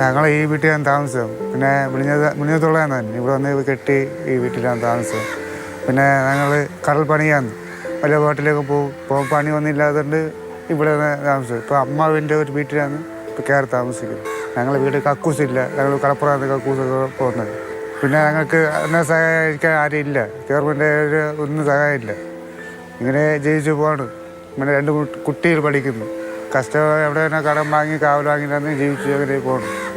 ഞങ്ങൾ ഈ വീട്ടിലാണ് താമസം പിന്നെ വിളിഞ്ഞത് വിളിഞ്ഞത്തുള്ളതാണ് തന്നെ. ഇവിടെ വന്ന് കെട്ടി ഈ വീട്ടിലാണ് താമസം പിന്നെ ഞങ്ങൾ കടൽ പണിയാണ്. വല്ല ബോട്ടിലേക്ക് പോകും ഇപ്പോൾ പണി ഒന്നും ഇല്ലാത്തതുകൊണ്ട് ഇവിടെ താമസം ഇപ്പോൾ അമ്മാവിന്റെ ഒരു വീട്ടിലാണ് ഇപ്പോൾ കയറി താമസിക്കുന്നത്. ഞങ്ങൾ വീട് കക്കൂസില്ല ഞങ്ങൾ കടപ്പുറത്ത് കക്കൂസൊക്കെ പോകുന്നത്. പിന്നെ ഞങ്ങൾക്ക് എന്നെ സഹായിക്കാൻ ആരും ഇല്ല. ഗവൺമെന്റ് ഒന്നും സഹായമില്ല. ഇങ്ങനെ ജീവിച്ചു പോവാണ്. ഇങ്ങനെ രണ്ട് കുട്ടികൾ പഠിക്കുന്നു. കസ്റ്റമർ എവിടെ കടം വാങ്ങി കാവൽ വാങ്ങിയിട്ടാണ് ജീവിച്ചു അങ്ങനെ പോകണം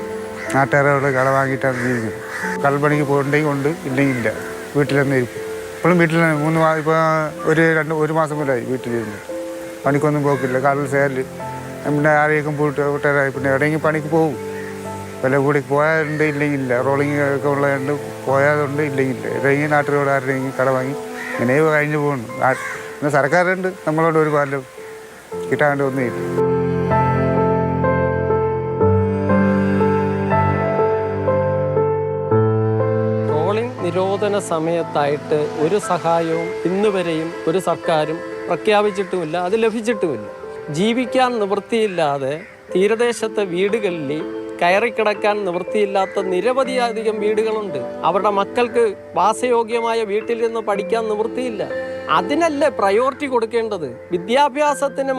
നാട്ടുകാരോട് കട വാങ്ങിയിട്ടാണ് ജീവിക്കുന്നത് കൽപ്പണിക്ക് പോകണ്ടെങ്കിൽ ഉണ്ട് ഇല്ലെങ്കിൽ ഇല്ല. വീട്ടിൽ ഇരിക്കും. ഇപ്പോഴും വീട്ടിൽ തന്നെ മൂന്ന് മാസം ഇപ്പോൾ ഒരു രണ്ട് ഒരു മാസം മുതലായി വീട്ടിലിരുന്ന്. പണിക്കൊന്നും പോക്കില്ല കടൽ സേൽ പിന്നെ ആരെയൊക്കെ പോയിട്ട് വിട്ടേരായി പിന്നെ എവിടെയെങ്കിലും പണിക്ക് പോകും. വില കൂടി പോയാലുണ്ട് ഇല്ലെങ്കിൽ ഇല്ല. റോളിങ് ഒക്കെ ഉള്ളതുകൊണ്ട് പോയാതുണ്ട് ഇല്ലെങ്കിൽ ഇല്ല. ഏതെങ്കിലും നാട്ടിലോട് ആരുടെയെങ്കിലും കട വാങ്ങി ഇങ്ങനെ കഴിഞ്ഞു പോകുന്നു പിന്നെ സർക്കാരുണ്ട്. നമ്മളോട് ഒരു പാലും കിട്ടാണ്ട് ഒന്നുമില്ല. നിരോധന സമയത്തായിട്ട് ഒരു സഹായവും ഇന്നുവരെയും ഒരു സർക്കാരും പ്രഖ്യാപിച്ചിട്ടുമില്ല അത് ലഭിച്ചിട്ടുമില്ല. ജീവിക്കാൻ നിവൃത്തിയില്ലാതെ തീരദേശത്തെ വീടുകളിൽ കയറിക്കിടക്കാൻ നിവൃത്തിയില്ലാത്ത നിരവധി അധികം വീടുകളുണ്ട്. അവരുടെ മക്കൾക്ക് വാസയോഗ്യമായ വീട്ടിൽ നിന്ന് പഠിക്കാൻ നിവൃത്തിയില്ല. അതിനല്ലേ പ്രയോറിറ്റി കൊടുക്കേണ്ടത്? വിദ്യാഭ്യാസത്തിനും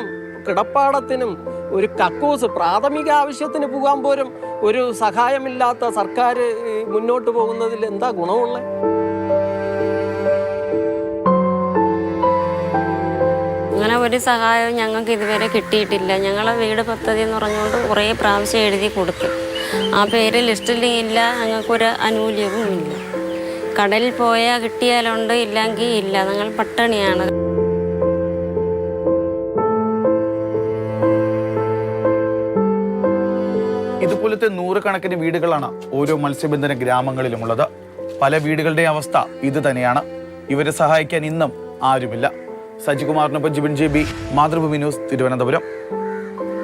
കിടപ്പാടത്തിനും ഒരു കക്കൂസ് പ്രാഥമിക ആവശ്യത്തിന് പോകാൻ പോലും ഒരു സഹായമില്ലാത്ത സർക്കാർ മുന്നോട്ട് പോകുന്നതിൽ എന്താ ഗുണമുള്ളത് അങ്ങനെ ഒരു സഹായവും ഞങ്ങൾക്ക് ഇതുവരെ കിട്ടിയിട്ടില്ല. ഞങ്ങളെ വീട് പദ്ധതി എന്ന് പറഞ്ഞുകൊണ്ട് കുറേ പ്രാവശ്യം എഴുതി കൊടുത്തു. ആ പേര് ലിസ്റ്റിൽ ഇല്ല ഞങ്ങൾക്കൊരു ആനുകൂല്യവും ഇല്ല കടലിൽ പോയാൽ കിട്ടിയാലുണ്ട് ഇല്ലെങ്കിൽ ഇല്ല. ഞങ്ങൾ പട്ടിണിയാണ്. ഇതുപോലത്തെ നൂറുകണക്കിന് വീടുകളാണ് ഓരോ മത്സ്യബന്ധന ഗ്രാമങ്ങളിലുമുള്ളത്. പല വീടുകളുടെ അവസ്ഥ ഇത് തന്നെയാണ്. ഇവരെ സഹായിക്കാൻ ഇന്നും ആരുമില്ല. സജികുമാറിനൊപ്പം Jibin J B Mathrubhumi news Thiruvananthapuram.